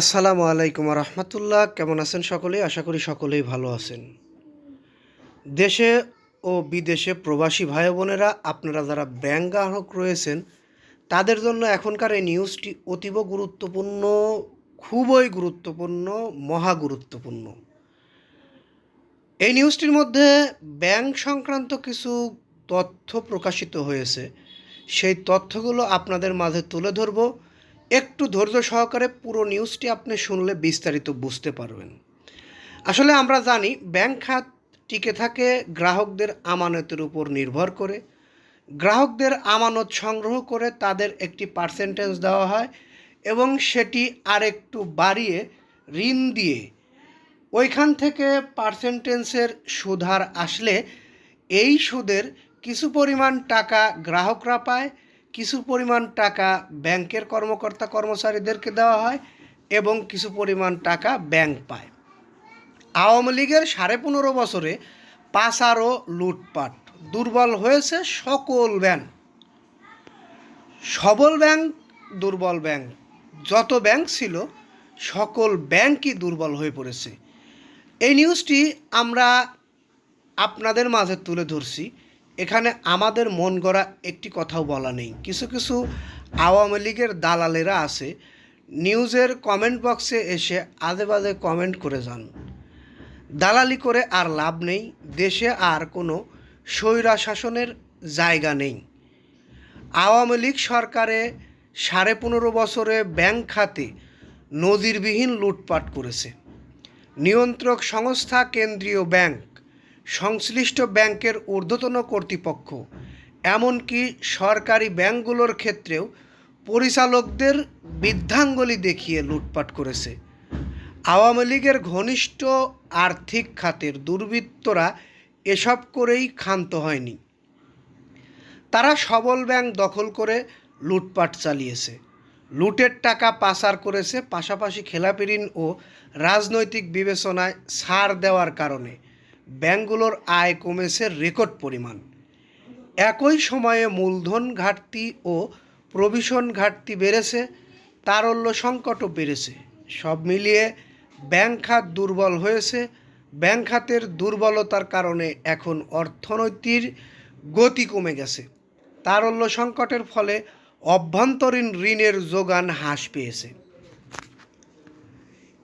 আসসালামু আলাইকুম রহমতুল্লাহ কেমন আছেন সকলেই আশা করি সকলেই ভালো আছেন। দেশে ও বিদেশে প্রবাসী ভাই বোনেরা, আপনারা যারা ব্যাংক গ্রাহক রয়েছেন, তাদের জন্য এখনকার এই নিউজটি অতীব গুরুত্বপূর্ণ, খুবই গুরুত্বপূর্ণ, মহা গুরুত্বপূর্ণ। এই নিউজটির মধ্যে ব্যাংক সংক্রান্ত কিছু তথ্য প্রকাশিত হয়েছে। সেই তথ্যগুলো আপনাদের মাঝে তুলে ধরব। একটু ধৈর্য সহকারে পুরো নিউজটি আপনি শুনলে বিস্তারিত বুঝতে পারবেন। আসলে আমরা জানি, ব্যাংক খাত টিকে থাকে গ্রাহকদের আমানতের উপর নির্ভর করে। গ্রাহকদের আমানত সংগ্রহ করে তাদের একটি পার্সেন্টেজ দেওয়া হয় এবং সেটি আরেকটু বাড়িয়ে, ঋণ দিয়ে ওইখান থেকে পার্সেন্টেন্সের সুধার আসলে এই সুদের কিছু পরিমাণ টাকা গ্রাহকরা পায় কিছু পরিমাণ টাকা ব্যাংকের কর্মকর্তা কর্মচারীদেরকে দেওয়া হয় এবং কিছু পরিমাণ টাকা ব্যাংক পায়। আওয়ামী লীগের সাড়ে পনেরো বছরে পাচারও লুটপাট। দুর্বল হয়েছে সকল ব্যাংক। সবল ব্যাংক দুর্বল ব্যাংক। যত ব্যাংক ছিল, সকল ব্যাংকই দুর্বল হয়ে পড়েছে। এই নিউজটি আমরা আপনাদের মাঝে তুলে ধরছি। এখানে আমাদের মন গড়া একটি কথাও বলা নেই। কিছু কিছু আওয়ামী লীগের দালালেরা আছে, নিউজের কমেন্ট বক্সে এসে আদে বাজে কমেন্ট করে যান। দালালি করে আর লাভ নেই, দেশে আর কোনো স্বৈরা শাসনের জায়গা নেই। আওয়ামী লীগ সরকারে সাড়ে পনেরো বছরে ব্যাংক খাতে নজিরবিহীন লুটপাট করেছে। নিয়ন্ত্রক সংস্থা কেন্দ্রীয় ব্যাংক সংশ্লিষ্ট ব্যাংকের ঊর্ধ্বতন কর্তৃপক্ষ, এমনকি সরকারি ব্যাংকগুলোর ক্ষেত্রেও পরিচালকদের বৃদ্ধাঙ্গলি দেখিয়ে লুটপাট করেছে। আওয়ামী লীগের ঘনিষ্ঠ আর্থিক খাতের দুর্বৃত্তরা এসব করেই ক্ষান্ত হয়নি। তারা সবল ব্যাংক দখল করে লুটপাট চালিয়েছে। লুটের টাকা পাচার করেছে, পাশাপাশি খেলাপি ঋণ ও রাজনৈতিক বিবেচনায় ছাড় দেওয়ার কারণে। ব্যাংকগুলোর আয় কমেছে রেকর্ড পরিমাণ। একই সময়ে মূলধন ঘাটতি ও প্রভিশন ঘাটতি বেড়েছে, তারল্য সংকটও বেড়েছে। সব মিলিয়ে ব্যাংক খাত দুর্বল হয়েছে। ব্যাংক খাতের দুর্বলতার কারণে এখন অর্থনৈতিক গতি কমে গেছে। তারল্য সংকটের ফলে অভ্যন্তরীণ ঋণের যোগান হ্রাস পেয়েছে।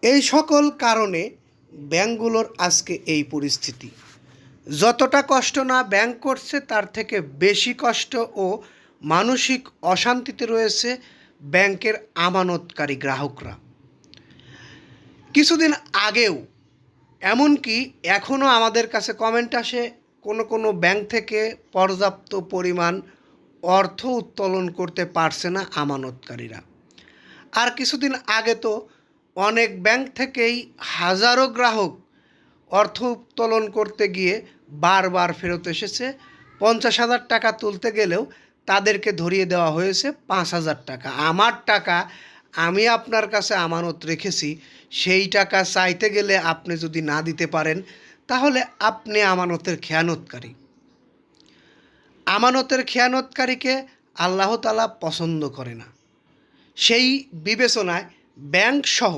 এই সকল কারণে ব্যাংকগুলোর আজকে এই পরিস্থিতি। যতটা কষ্ট না ব্যাংক করছে, তার থেকে বেশি কষ্ট ও মানসিক অশান্তিতে রয়েছে ব্যাংকের আমানতকারী গ্রাহকরা। কিছুদিন আগেও, এমনকি এখনও আমাদের কাছে কমেন্ট আসে, কোনো কোনো ব্যাংক থেকে পর্যাপ্ত পরিমাণ অর্থ উত্তোলন করতে পারছে না আমানতকারীরা। আর কিছুদিন আগে তো অনেক ব্যাংক থেকেই হাজারো গ্রাহক অর্থ উত্তোলন করতে গিয়ে বারবার ফেরত এসেছে। পঞ্চাশ হাজার টাকা তুলতে গেলেও তাদেরকে ধরিয়ে দেওয়া হয়েছে পাঁচ হাজার টাকা। আমার টাকা আমি আপনার কাছে আমানত রেখেছি, সেই টাকা চাইতে গেলে আপনি যদি না দিতে পারেন, তাহলে আপনি আমানতের খেয়ানতকারী। আমানতের খেয়ানতকারীকে আল্লাহতালা পছন্দ করে না। সেই বিবেচনায় ব্যাংক সহ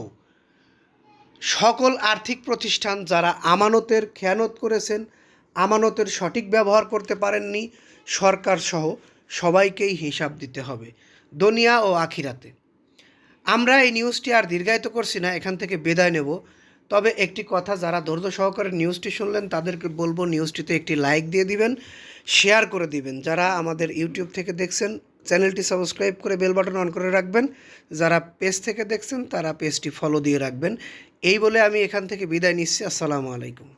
সকল আর্থিক প্রতিষ্ঠান যারা আমানতের খেয়ানত করেছেন, আমানতের সঠিক ব্যবহার করতে পারেননি সরকার সহ সবাইকেই হিসাব দিতে হবে, দুনিয়া ও আখিরাতে। আমরা এই নিউজটি আর দীর্ঘায়িত করছি না, এখান থেকে বিদায় নেব। তবে একটি কথা যারা ধৈর্য সহকারে নিউজটি শুনলেন, তাদেরকে বলব নিউজটিতে একটি লাইক দিয়ে দিবেন, শেয়ার করে দিবেন। যারা আমাদের ইউটিউব থেকে দেখছেন চ্যানেলটি সাবস্ক্রাইব করে বেল বাটন অন করে রাখবেন। যারা পেজ থেকে দেখছেন, তারা পেজটি ফলো দিয়ে রাখবেন। এই বলে আমি এখান থেকে বিদায় নিচ্ছি। আসসালামু আলাইকুম।